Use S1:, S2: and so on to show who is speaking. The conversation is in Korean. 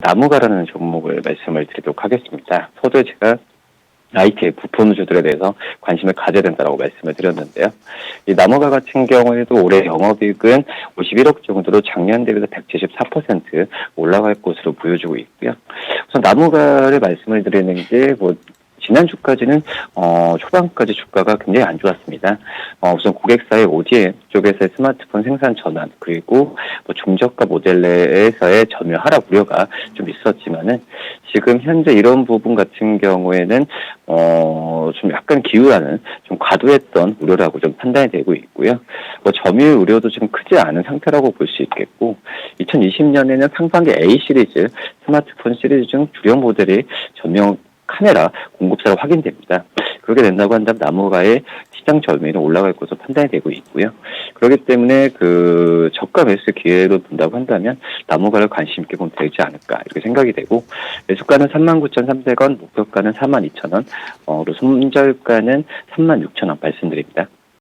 S1: 나무가라는 종목을 말씀을 드리도록 하겠습니다. 서두에 제가 IT 부품 주들에 대해서 관심을 가져야 된다고 말씀을 드렸는데요. 이 나무가 같은 경우에도 올해 영업이익은 51억 정도로 작년 대비해서 174% 올라갈 것으로 보여주고 있고요. 우선 나무가를 말씀을 드리는 게 뭐 지난주까지는 어, 초반까지 주가가 굉장히 안 좋았습니다. 어, 우선 고객사의 ODM 쪽에서의 스마트폰 생산 전환 그리고 뭐 중저가 모델 내에서의 점유 하락 우려가 좀 있었지만은 지금 현재 이런 부분 같은 경우에는 어, 좀 약간 기우라는 좀 과도했던 우려라고 좀 판단이 되고 있고요. 뭐 점유율 우려도 좀 크지 않은 상태라고 볼 수 있겠고 2020년에는 상반기 A 시리즈 스마트폰 시리즈 중 주력 모델이 전면 카메라 공급사로 확인됩니다. 그렇게 된다고 한다면 나무가의 시장 점유율은 올라갈 것으로 판단이 되고 있고요. 그렇기 때문에 그 저가 매수 기회로 본다고 한다면 나무가를 관심 있게 보면 되지 않을까 이렇게 생각이 되고 매수가는 39,300원, 목표가는 42,000원, 어, 손절가는 36,000원 말씀드립니다.